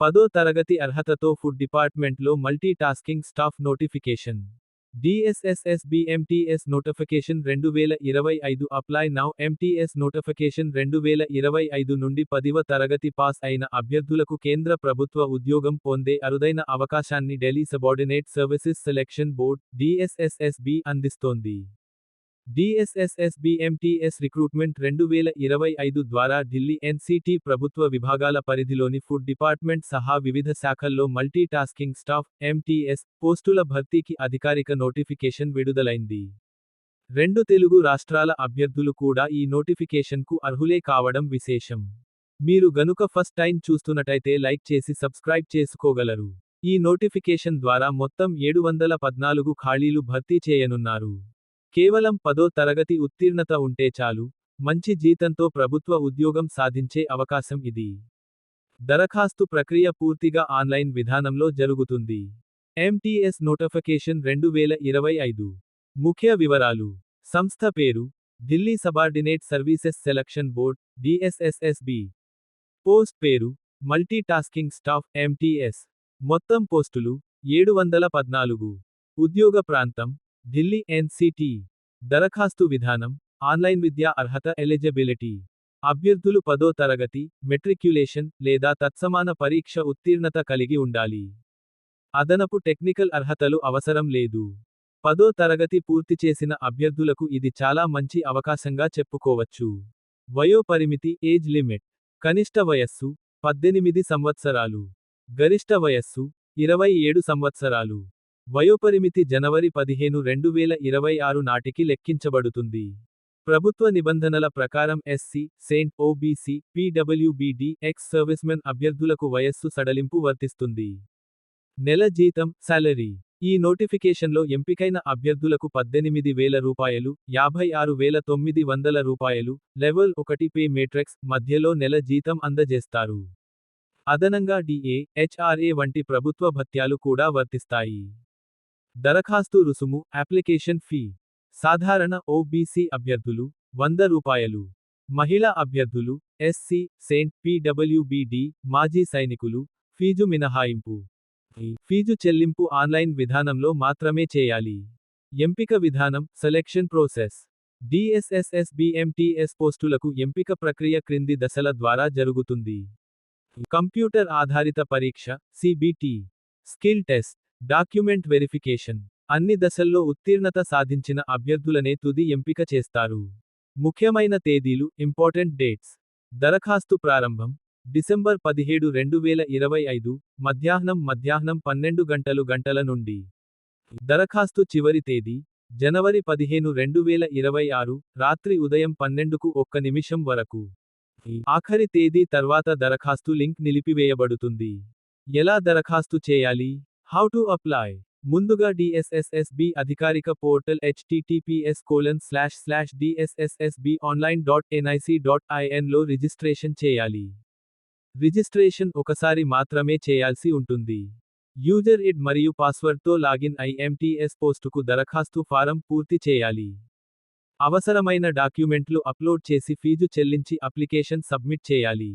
పదో తరగతి అర్హతతో ఫుడ్ డిపార్ట్మెంట్లో multi tasking staff notification. DSSSB MTS notification రెండు వేల ఇరవై ఐదు అప్లై నౌ ఎంటీఎస్ నోటిఫికేషన్ రెండు వేల ఇరవై ఐదు నుండి పదివ తరగతి పాస్ అయిన అభ్యర్థులకు కేంద్ర ప్రభుత్వ ఉద్యోగం పొందే అరుదైన అవకాశాన్ని Delhi subordinate services selection board DSSSB అందిస్తోంది. డిఎస్ఎస్ఎస్బిఎంటిఎస్ రిక్రూట్మెంట్ రెండు వేల ఇరవై ఐదు ద్వారా ఢిల్లీ ఎన్సిటి ప్రభుత్వ విభాగాల పరిధిలోని ఫుడ్ డిపార్ట్మెంట్ సహా వివిధ శాఖల్లో మల్టీ టాస్కింగ్ స్టాఫ్ ఎంటీఎస్ పోస్టుల భర్తీకి అధికారిక నోటిఫికేషన్ విడుదలైంది. రెండు తెలుగు రాష్ట్రాల అభ్యర్థులు కూడా ఈ నోటిఫికేషన్కు అర్హులే కావడం విశేషం. మీరు గనుక ఫస్ట్ టైం చూస్తున్నట్టయితే లైక్ చేసి సబ్స్క్రైబ్ చేసుకోగలరు. ఈ నోటిఫికేషన్ ద్వారా మొత్తం ఏడు వందల పద్నాలుగు ఖాళీలు భర్తీ చేయనున్నారు. కేవలం పదో తరగతి ఉత్తీర్ణత ఉంటే చాలు మంచి జీతంతో ప్రభుత్వ ఉద్యోగం సాధించే అవకాశం ఇది. దరఖాస్తు ప్రక్రియ పూర్తిగా ఆన్లైన్ విధానంలో జరుగుతుంది. ఎంటీఎస్ నోటిఫికేషన్ రెండు వేల ఇరవై ఐదు. ముఖ్య వివరాలు. సంస్థ పేరు Delhi subordinate services selection board DSSSB post పేరు మల్టీ టాస్కింగ్ స్టాఫ్ ఎంటీఎస్ మొత్తం పోస్టులు ఏడు వందల పద్నాలుగు. ఉద్యోగ ప్రాంతం ఢిల్లీ ఎన్సిటి దరఖాస్తు విధానం ఆన్లైన్ విద్యా అర్హత ఎలిజిబిలిటీ అభ్యర్థులు పదో తరగతి మెట్రిక్యులేషన్ లేదా తత్సమాన పరీక్ష ఉత్తీర్ణత కలిగి ఉండాలి. అదనపు టెక్నికల్ అర్హతలు అవసరం లేదు. పదో తరగతి పూర్తి చేసిన అభ్యర్థులకు ఇది చాలా మంచి అవకాశంగా చెప్పుకోవచ్చు. వయోపరిమితి ఏజ్ లిమిట్ కనిష్ట వయస్సు పద్దెనిమిది సంవత్సరాలు గరిష్ట వయస్సు ఇరవై ఏడు సంవత్సరాలు. వయోపరిమితి జనవరి పదిహేను రెండు వేల ఇరవై ఆరు నాటికి లెక్కించబడుతుంది. ప్రభుత్వ నిబంధనల ప్రకారం SC ST OBC PWBD ex servicemen అభ్యర్థులకు వయస్సు సడలింపు వర్తిస్తుంది. నెల జీతం శాలరీ ఈ నోటిఫికేషన్లో ఎంపికైన అభ్యర్థులకు పద్దెనిమిది వేల రూపాయలు యాభై ఆరు వేల తొమ్మిది వందల రూపాయలు లెవెల్ ఒకటి పే మేట్రిక్స్ మధ్యలో నెల జీతం అందజేస్తారు. అదనంగా డిఏ హెచ్ఆర్ఏ వంటి ప్రభుత్వ భత్యాలు కూడా వర్తిస్తాయి. దరఖాస్తు రుసుము అప్లికేషన్ ఫీ. సాధారణ ఓబీసీ అభ్యర్థులు వంద రూపాయలు. మహిళా అభ్యర్థులు ఎస్సీ సెయింట్ పీడబ్ల్యూబీడి మాజీ సైనికులు ఫీజు మినహాయింపు. ఫీజు చెల్లింపు ఆన్లైన్ విధానంలో మాత్రమే చేయాలి. ఎంపిక విధానం సెలెక్షన్ ప్రోసెస్. డిఎస్ఎస్ఎస్బిఎంటీఎస్ పోస్టులకు ఎంపిక ప్రక్రియ క్రింది దశల ద్వారా జరుగుతుంది. కంప్యూటర్ ఆధారిత పరీక్ష CBT. Skill test. Document verification. అన్ని దశల్లో ఉత్తీర్ణత సాధించిన అభ్యర్థులనే తుది ఎంపిక చేస్తారు. ముఖ్యమైన తేదీలు ఇంపార్టెంట్ డేట్స్. దరఖాస్తు ప్రారంభం డిసెంబర్ పదిహేడు రెండు వేల ఇరవై ఐదు మధ్యాహ్నం మధ్యాహ్నం పన్నెండు గంటలు గంటల నుండి. దరఖాస్తు చివరి తేదీ జనవరి పదిహేను రెండు వేల ఇరవై ఆరు రాత్రి ఉదయం పన్నెండుకు ఒక్క నిమిషం వరకు. ఆఖరి తేదీ తర్వాత దరఖాస్తు లింక్ నిలిపివేయబడుతుంది. ఎలా దరఖాస్తు చేయాలి? హౌ టు అప్లై ముందుగా డిఎస్ఎస్ఎస్బి అధికారిక portal HTTPS colon slash slash DSSSB online dot NIC dot ఐఎన్లో registration చేయాలి. రిజిస్ట్రేషన్ ఒకసారి మాత్రమే చేయాల్సి ఉంటుంది. యూజర్ ఇడ్ మరియు పాస్వర్డ్తో లాగిన్ ఐఎంటీఎస్ పోస్టుకు దరఖాస్తు ఫారం పూర్తి చేయాలి. అవసరమైన డాక్యుమెంట్లు అప్లోడ్ చేసి ఫీజు చెల్లించి అప్లికేషన్ సబ్మిట్ చేయాలి.